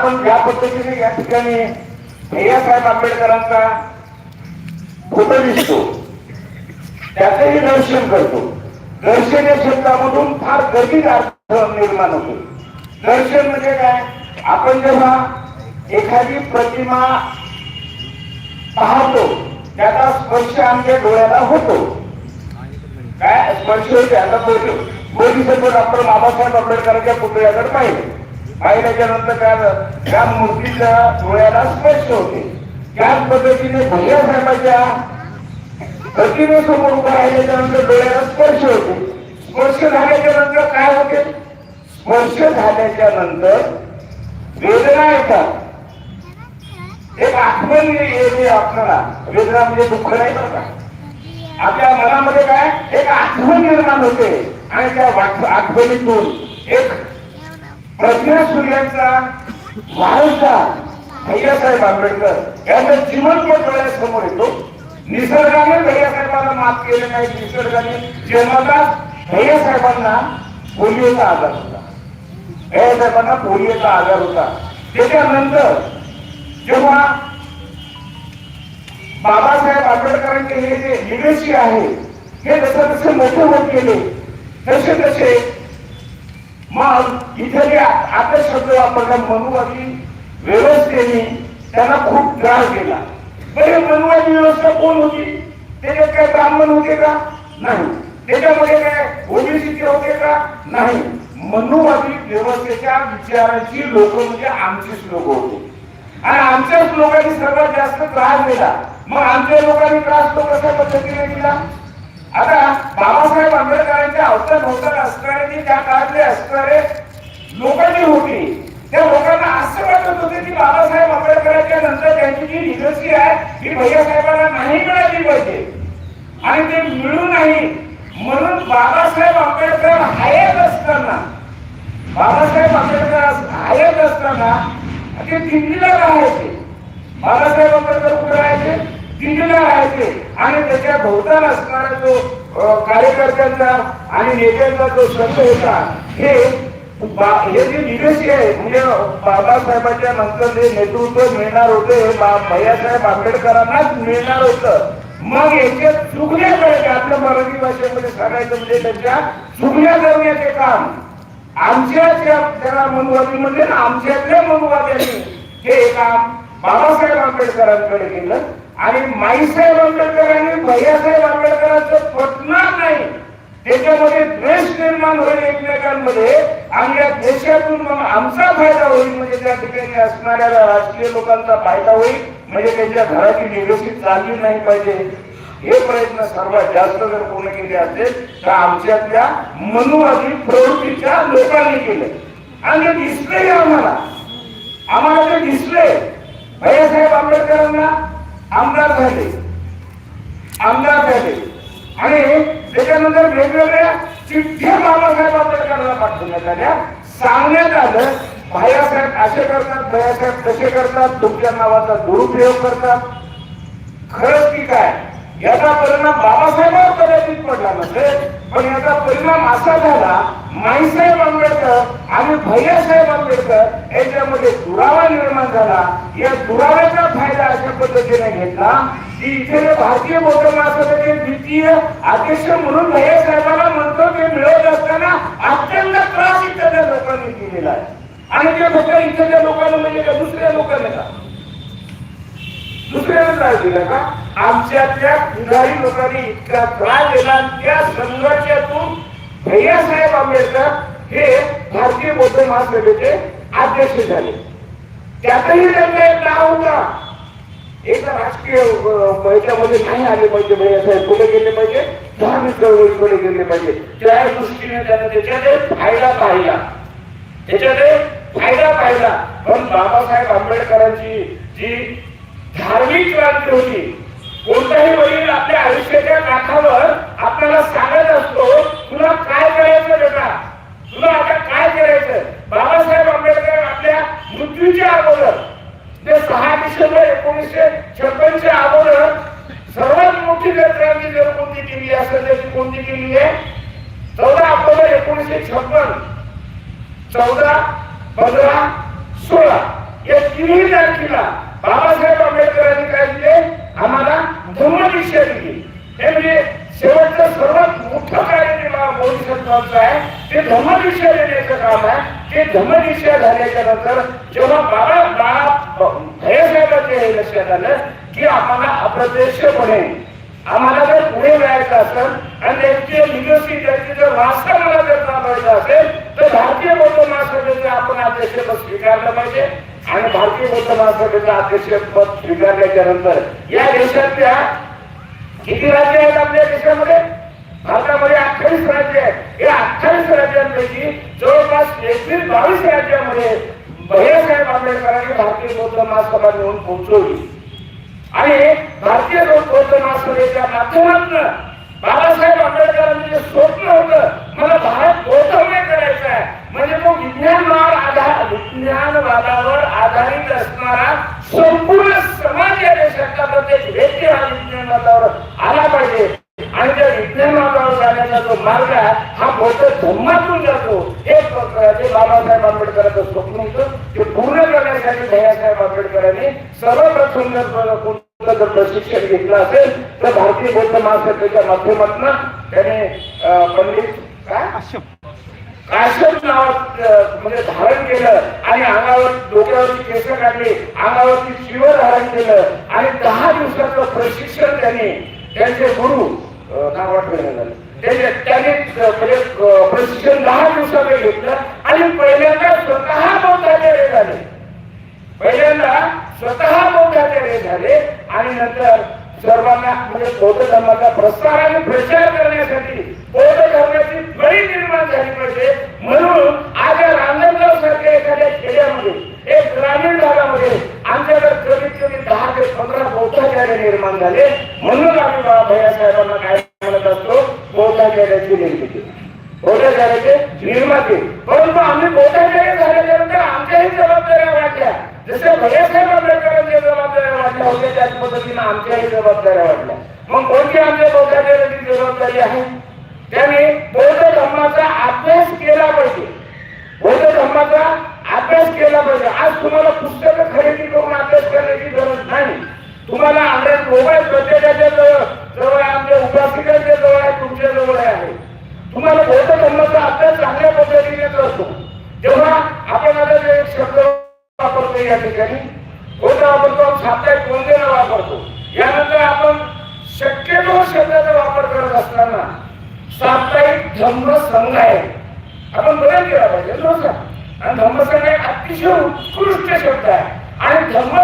आपण ज्या पद्धतीने या ठिकाणी भैयासाहेब आंबेडकरांचा फोटो दिसतो. त्याचंही दर्शन करतो. दर्शन या शब्दामधून फार गर्दीत अर्थ निर्माण होतो. दर्शन म्हणजे काय? आपण जेव्हा एखादी प्रतिमा पाहतो त्याचा स्पर्श आमच्या डोळ्याला होतो. काय? स्पर्श होते आता पोलिसांनी डॉक्टर बाबासाहेब आंबेडकरांच्या पुतळ्याकडे पाहिजे आईल्याच्या नंतर काय त्या मूर्तीच्या डोळ्याला स्पर्श होते. त्याच पद्धतीने भैया साहेबाच्या प्रतिमेसमोर समोर राहिल्याच्या नंतर डोळ्याला स्पर्श होते. स्पर्श झाल्याच्यानंतर काय होते? स्पर्श झाल्याच्यानंतर वेदना येतात. एक आठवण येते आपल्याला. वेदना म्हणजे दुःख नाही बरं का? आपल्या मनामध्ये काय? एक आठवण निर्माण होते. आणि त्या आठवणीतून एक प्रज्ञा सूर्यांचा वारसा भैयासाहेब आंबेडकर यांचा जीवनपट डोळ्यासमोर येतो. निसर्गाने भैयासाहेबांना माफ केले नाही निसर्गाने जन्मता भैयासाहेबांना पोलिओचा आजार होता. भैयासाहेबांना पोलिओचा आजार होता. त्याच्यानंतर जेव्हा बाबासाहेब आंबेडकरांचे हे जे लिगेसी आहे हे जसं जसे मोठे होत गेले तसे तसे मग इथे जे आता शब्द वापरला मनुवादी व्यवस्थेने त्यांना खूप त्रास दिला. बरे मनुवादी व्यवस्था कोण होती? त्याच्यात काय ब्राह्मण होते का? नाही. त्याच्यामध्ये काय ओबीसीचे होते का? नाही. मनुवादी व्यवस्थेच्या विचाराची लोक म्हणजे आमचीच लोक होते. आणि आमच्याच लोकांनी सर्वात जास्त त्रास दिला. मग आमच्या लोकांनी त्रास तो कशा पद्धतीने दिला? आता बाबासाहेब आंबेडकरांच्या अवतर भोवताल असणारे त्या काळातले असणारे लोकांनी होती. त्या लोकांना असं वाटत होते की बाबासाहेब आंबेडकरांच्या नंतर त्यांची जी लिगसी आहे ही भैयासाहेबांना नाही मिळाली पाहिजे. आणि ते मिळू नाही. म्हणून बाबासाहेब आंबेडकर हायत असताना बाबासाहेब आंबेडकर हायत असताना ते दिल्लीला राहायचे. बाबासाहेब आंबेडकर कुठे राहायचे? दिल्लीला राहायचे. आणि त्याच्या भोवताल असणारा जो कार्यकर्त्यांचा आणि नेत्यांचा जो संघ होता हे हे जे निवेशी आहे म्हणजे बाबासाहेबांच्या नंतर जे नेतृत्व मिळणार होतं हे भैयासाहेब आंबेडकरांनाच मिळणार होतं. मग याच्या चुकल्या करायचे आपल्या मराठी भाषेमध्ये सांगायचं म्हणजे त्यांच्या चुकल्या करण्याचे काम. आमच्या त्या त्याला मनुवादी म्हणजे ना आमच्यातल्या मनुवाद्यांनी हे काम बाबासाहेब आंबेडकरांकडे केलं आणि माईसाहेब आंबेडकर आणि भैयासाहेब आंबेडकरांचं पटणार नाही. त्याच्यामध्ये द्वेष निर्माण होईल एकमेकांमध्ये आणि या देशातून मग आमचा फायदा होईल म्हणजे त्या ठिकाणी असणाऱ्या राजकीय लोकांचा फायदा होईल म्हणजे त्यांच्या घराची निरोगी चालली नाही पाहिजे. हे प्रयत्न सर्वात जास्त जर पूर्ण केले असेल तर आमच्यातल्या मनुवादी प्रवृत्तीच्या लोकांनी केले. आणि दिसले आम्हाला. आम्हाला ते दिसले. भैयासाहेब आंबेडकरांना आमदार झाले. आमदार झाले. आणि त्याच्यानंतर वेगवेगळ्या चिठ्ठ्या बाबासाहेब आंबेडकरांना पाठवण्यात आल्या. सांगण्यात आलं भैयासाहेब असे करतात भैयासाहेब तसे करतात तुमच्या नावाचा दुरुपयोग करतात. खरंच की काय? याचा परिणाम बाबासाहेबांवर कदाचित पडला नसेल पण याचा परिणाम असा झाला माईसाहेब आंबेडकर आणि भैयासाहेब आंबेडकर यांच्यामध्ये दुरावा निर्माण झाला. या दुराव्याचा फायदा अशा पद्धतीने घेतला की इथे भारतीय बौद्ध महासभेचे द्वितीय अध्यक्ष म्हणून भैयासाहेबांना म्हणतो ते मिळवत असताना अत्यंत त्रास इथल्या लोकांनी दिलेला आहे. आणि ते फक्त इथल्या लोकांना म्हणजे का दुसऱ्या लोकांना का? दुसऱ्याला त्रास दिला का? आमच्यातल्या पुढारी लोकांनी इतका त्रास दिला त्या संघर्षातून भैयासाहेब आंबेडकर हे भारतीय बौद्ध महासभेचे अध्यक्ष झाले. त्यातही त्यांना एक नाव होता. एक राजकीय याच्यामध्ये नाही आले पाहिजे भैयासाहेब कुठे गेले पाहिजे? धार्मिक चळवळीकडे गेले पाहिजे. त्या दृष्टीने त्याने त्याच्याने फायदा पाहिला. त्याच्याने फायदा पाहिला. पण बाबासाहेब आंबेडकरांची जी धार्मिक क्रांती होती कोणताही वडील आपल्या आयुष्याच्या काठावर आपल्याला सांगत असतो तुला काय करायचं बेटा? तुला आता काय करायचं? बाबासाहेब आंबेडकर आपल्या मृत्यूच्या अगोदर ते सहा डिसेंबर एकोणीसशे छप्पनच्या अगोदर सर्वात मोठी जर क्रांती जर कोणती केली असेल त्याची कोणती केली आहे? चौदा ऑक्टोबर एकोणीसशे छप्पन चौदा पंधरा सोळा या तिन्ही तारखेला बाबासाहेब आंबेडकरांनी काय दिले आम्हाला धम्मदीक्षा दिली हे म्हणजे शेवटचं सर्वात मोठं कार्य जे आहे. ते धम्मदीक्षा देण्याचं काम आहे. ते धम्मदीक्षा झाल्याच्यानंतर जेव्हा बारा बाळा भैयासाहेबांचे हे लक्षात आलं की आम्हाला अप्रत्यक्षपणे आम्हाला जर पुढे जायचं असेल आणि त्यांची लिगसी त्यांचे जर वास्ता मला जर चालवायचं असेल तर भारतीय बौद्ध महासभेचं आपण अध्यक्षपद स्वीकारलं पाहिजे. आणि भारतीय बौद्ध महासभेचं अध्यक्षपद स्वीकारल्याच्या नंतर या देशातल्या किती राज्य आहेत आपल्या देशामध्ये? भारतामध्ये अठ्ठावीस राज्य आहेत. या अठ्ठावीस राज्यांपैकी जवळपास एकवीस बावीस राज्यामध्ये भैयासाहेब आंबेडकरांनी भारतीय बौद्ध महासभा नेऊन पोहोचवली. आणि भारतीय बौद्ध महासभेच्या माध्यमातून बाबासाहेब आंबेडकरांचं जे स्वप्न होतं मला भारत बौद्धमय करायचं आहे. म्हणजे तो विज्ञानवाद आधार विज्ञानवादावर आधारित असणारा संपूर्ण समाज या देशातला प्रत्येक व्यक्ती हा विज्ञानवादावर आला पाहिजे. आणि त्या विज्ञानवाद जाण्याचा जो मार्ग आहे हा बौद्ध धर्मातून जातो. हे जे बाबासाहेब आंबेडकरांचं स्वप्न होतं ते पूर्ण करण्यासाठी भैयासाहेब आंबेडकरांनी सर्वप्रथम जर जर प्रशिक्षण घेतलं असेल तर भारतीय बौद्ध महासभेच्या माध्यमातून त्याने पंडित काय? काश्यप. नावात म्हणजे धारण केलं आणि अंगावर डोक्यावरची केस काढली अंगावरती शिव धारण केलं आणि दहा दिवसाचं प्रशिक्षण त्यांनी. त्यांचे गुरु नाव आठवलं झालं त्याने त्याने म्हणजे प्रशिक्षण दहा दिवसामध्ये घेतलं आणि पहिल्यांदा स्वतः रे झाले. पहिल्यांदा स्वतः रे झाले आणि नंतर सर्वांना म्हणजे बौद्ध धर्माचा प्रसार आणि प्रचार करण्यासाठी बौद्ध धर्माची बळी निर्माण झाली पाहिजे. म्हणून आज या रांजणगाव सारख्या एखाद्या खेड्यामध्ये एक ग्रामीण भागामध्ये आमच्याकडे कमीत कमी दहा ते पंधरा बौद्धाचार्य निर्माण झाले. म्हणून आम्ही बा- भैयासाहेबांना काय बौद्धाचार्याची निर्मिती बौद्धाचार्याचे निर्माते परंतु आम्ही बौद्धाचार्य झाल्याच्या आमच्याही जबाबदाऱ्या वाटल्या जसं भैयासाहेब आंबेडकरांच्या जबाबदाऱ्या वाटल्या होत्या त्याच पद्धतीने आमच्याही जबाबदाऱ्या वाटल्या मग कोणती आमच्या जबाबदारी आहे त्याने बौद्ध धर्माचा अभ्यास केला पाहिजे. बौद्ध धर्माचा अभ्यास केला पाहिजे. आज तुम्हाला पुस्तकं खरेदी करून अभ्यास करण्याची गरज नाही तुम्हाला अँड्रॉइड मोबाईल प्रत्येकाच्या जवळ आमच्या उपासिकांच्या तुमच्या जवळ आहे. तुम्हाला बौद्ध धर्माचा अभ्यास चांगल्या पद्धतीने असतो जेव्हा आपण आता जे शब्द वापरतो या ठिकाणी बौद्ध वापरतो आपण साप्ताहिक वंदेला वापरतो? यानंतर आपण शक्यतो शब्दाचा वापर करत असताना साप्ताहिक धम्म आहे. आपण बदल केला पाहिजे आणि धम्मसंघ एक अतिशय उत्कृष्ट शब्द आहे. आणि धम्मसंघाय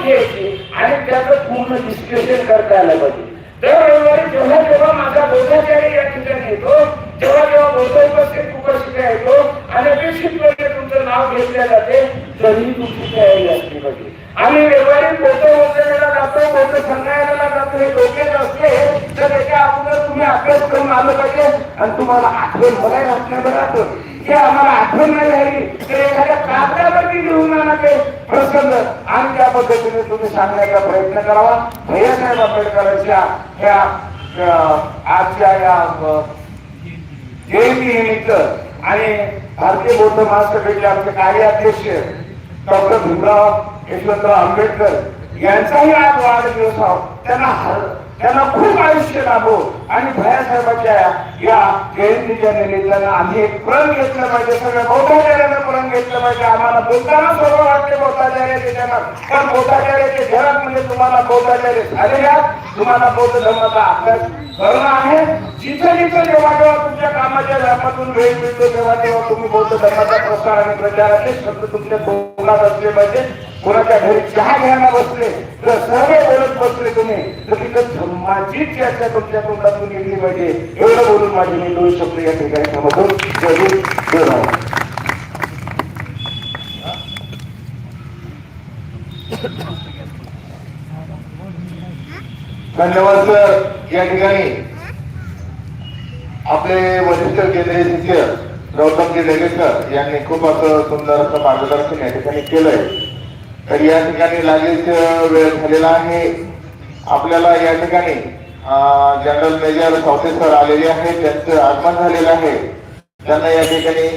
एक घ्यायची आणि त्याचं पूर्ण डिस्कशन करता आलं पाहिजे. दर रविवारी जेव्हा जेव्हा माझा बौद्धाचार्य या ठिकाणी येतो जेव्हा जेव्हा बौद्ध उपस्थित उपस्थित येतो आणि अपेक्षित वेळेला तुमचं नाव घेतल्या जाते तरीही तुमची तयारी असली पाहिजे. आम्ही रविवारी बौद्ध वगैरेला जातो बौद्ध संघायला जातो हे डोक्यात असते तर त्याच्या अगोदर तुम्ही अभ्यास करून आलं पाहिजे आणि तुम्हाला आठवण बघायला असण्याचं राहतं ते आम्हाला आठवण नाही राहिली. तर एखाद्या कागदावरती लिहून आणा ते प्रसंग आणि त्या पद्धतीने तुम्ही सांगण्याचा प्रयत्न करावा. भैयासाहेब आंबेडकरांच्या त्या आजच्या या अं, जयंतीनिमित्त आणि भारतीय बौद्ध महासभेचे आमचे कार्याध्यक्ष डॉक्टर भीमराव यशवंतराव आंबेडकर यांचाही आज वाढदिवस आहोत त्यांना हर- त्यांना खूप आयुष्य लाभो. आणि भयासाहेबाच्या या जयंतीच्या निमित्तानं आम्ही एक प्रण घेतलं पाहिजे. सगळ्या बौद्धाचार्यानं प्रण घेतलं पाहिजे. आम्हाला बोलताना सर्व वाटते बौद्धाचार्याचे जनात पण बौद्धाचार्याचे घरात म्हणजे तुम्हाला बौद्धाचार्य झाले तुम्हाला बौद्ध धर्माचा अभ्यास करणं आहे. जिथं जिथं जेव्हा जेव्हा तुमच्या कामाच्या धर्मातून वेळ मिळतो तेव्हा तेव्हा तुम्ही बौद्ध धर्माचा प्रसार आणि प्रचाराचे शब्द तुमच्या तोंडात असले पाहिजे. कोणाच्या घरी चहा घ्यायला बसले तर सर्व बोलत बसले तुम्ही. तर तिथं धर्माची चर्चा तुमच्या तोंडातून येतली पाहिजे. एवढं बोलून माझी मी दोन शब्द या ठिकाणी समजून जरूर हिंद, धन्यवाद सर. या ठिकाणी आपले वरिष्ठ केंद्रीय शिक्षक गौतमजी सर यांनी खूप असं सुंदर असं मार्गदर्शन या ठिकाणी केलंय. तर या ठिकाणी लागेच वेळ झालेला आहे. आपल्याला या ठिकाणी जनरल मेजर सावते सर आलेले आहेत. त्यांचं आगमन झालेलं आहे. त्यांना या ठिकाणी